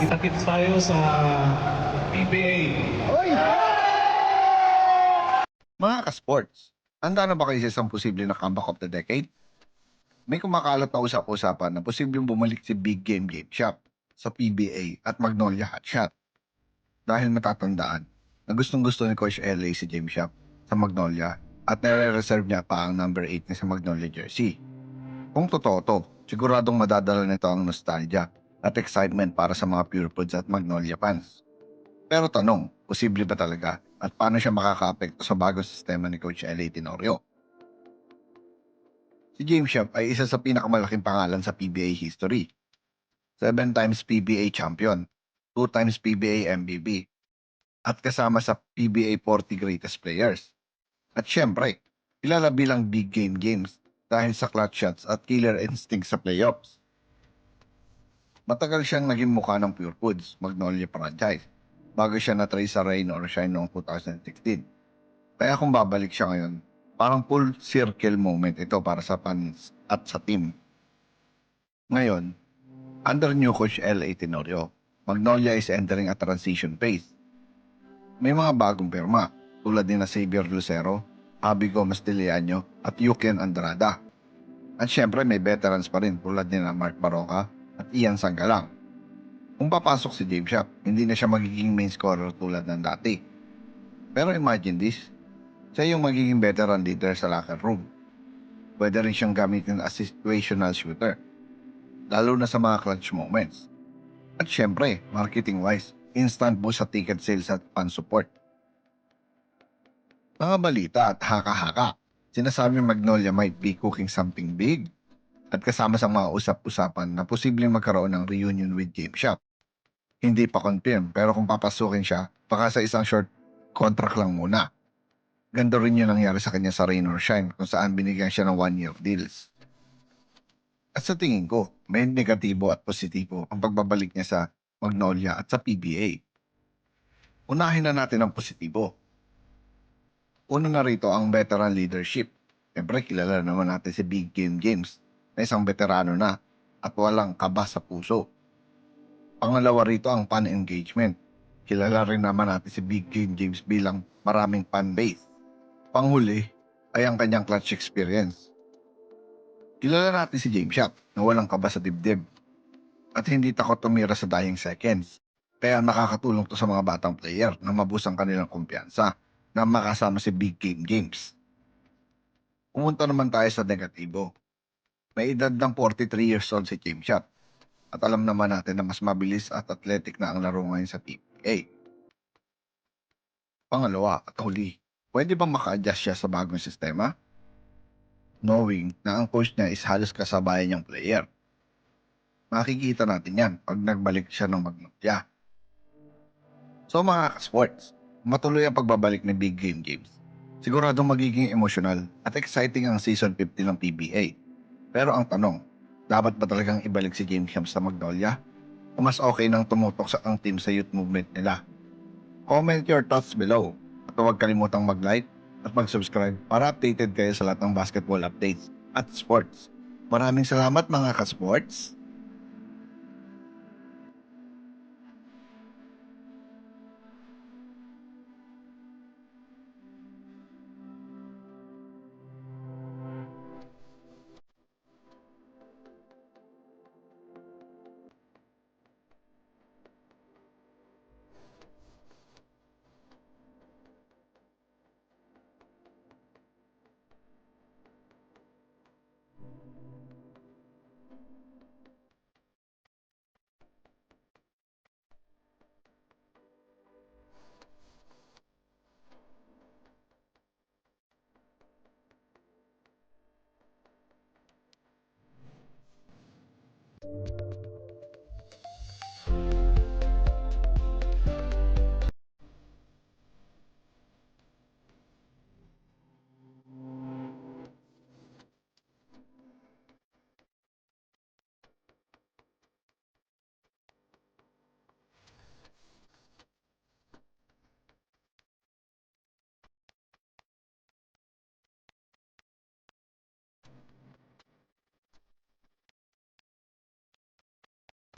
Kita-kits tayo sa PBA. Mga ka-sports, handa na ba kayo sa isang posible na comeback of the decade? May kumakalat na usap-usapan na posibleng bumalik si Big Game Game Shop sa PBA at Magnolia Hotshot. Dahil matatandaan na gustong gusto ni Coach LA si James Shop sa Magnolia at nare-reserve niya pa ang number 8 niya sa Magnolia jersey. Kung totoo to, siguradong madadala nito ang nostalgia at excitement para sa mga Pure Foods at Magnolia fans. Pero tanong, posible ba talaga at paano siya makaka-apekto sa bagong sistema ni Coach L.A. Tenorio? Si James Shop ay isa sa pinakamalaking pangalan sa PBA history. Seven times PBA champion, two times PBA MVP, at kasama sa PBA 40 greatest players. At syempre, kilala bilang big game games dahil sa clutch shots at killer instinct sa playoffs. Matagal siyang naging mukha ng Pure Foods, Magnolia franchise bago siya na-try sa Rain or Shine noong 2016. Kaya kung babalik siya ngayon, parang full circle moment ito para sa fans at sa team. Ngayon, under new coach L.A. Tenorio, Magnolia is entering a transition phase. May mga bagong pirma tulad ni na Xavier Lucero, Javi Gomez de Leaño at Yukian Andrada. At syempre may veterans pa rin tulad ni na Mark Baroka at Ian Sanggalang. Kung papasok si James Shop, hindi na siya magiging main scorer tulad ng dati. Pero imagine this, siya yung magiging veteran leader sa locker room. Pwede rin siyang gamitin as situational shooter, lalo na sa mga clutch moments. At syempre, marketing-wise, instant boost sa ticket sales at fan support. Mga balita at haka-haka, sinasabi Magnolia might be cooking something big at kasama sa mga usap-usapan na posibleng magkaroon ng reunion with Game Shop. Hindi pa confirm pero kung papasukin siya, baka sa isang short contract lang muna. Ganda rin yung nangyari sa kanya sa Rain or Shine kung saan binigyan siya ng one-year deals. At sa tingin ko, may negatibo at positibo ang pagbabalik niya sa Magnolia at sa PBA. Unahin na natin ang positibo. Una na rito ang veteran leadership. Siyempre, kilala naman natin si Big Game Games na isang veterano na at walang kaba sa puso. Pangalawa rito ang fan engagement. Kilala rin naman natin si Big Game James bilang maraming fan base. Panghuli ay ang kanyang clutch experience. Kilala natin si James Shop na walang kaba sa dibdib at hindi takot tumira sa dying seconds. Kaya nakakatulong to sa mga batang player na mabusang kanilang kumpiyansa na makasama si Big Game Games. Pumunta naman tayo sa negatibo. May edad ng 43 years old si James Shot at alam naman natin na mas mabilis at athletic na ang laro ngayon sa PPA. Pangalawa at huli, pwede bang maka-adjust siya sa bagong sistema? Knowing na ang coach niya is halos kasabayan niyang player. Makikita natin yan pag nagbalik siya ng Magnolia. So mga sports, matuloy ang pagbabalik ni Big Game Games. Siguradong magiging emotional at exciting ang season 50 ng PBA. Pero ang tanong, dapat ba talagang ibalik si James Shams sa Magnolia? O mas okay nang tumutok sa ang team sa youth movement nila? Comment your thoughts below at huwag kalimutang mag-like at mag-subscribe para updated kayo sa lahat ng basketball updates at sports. Maraming salamat mga ka-sports!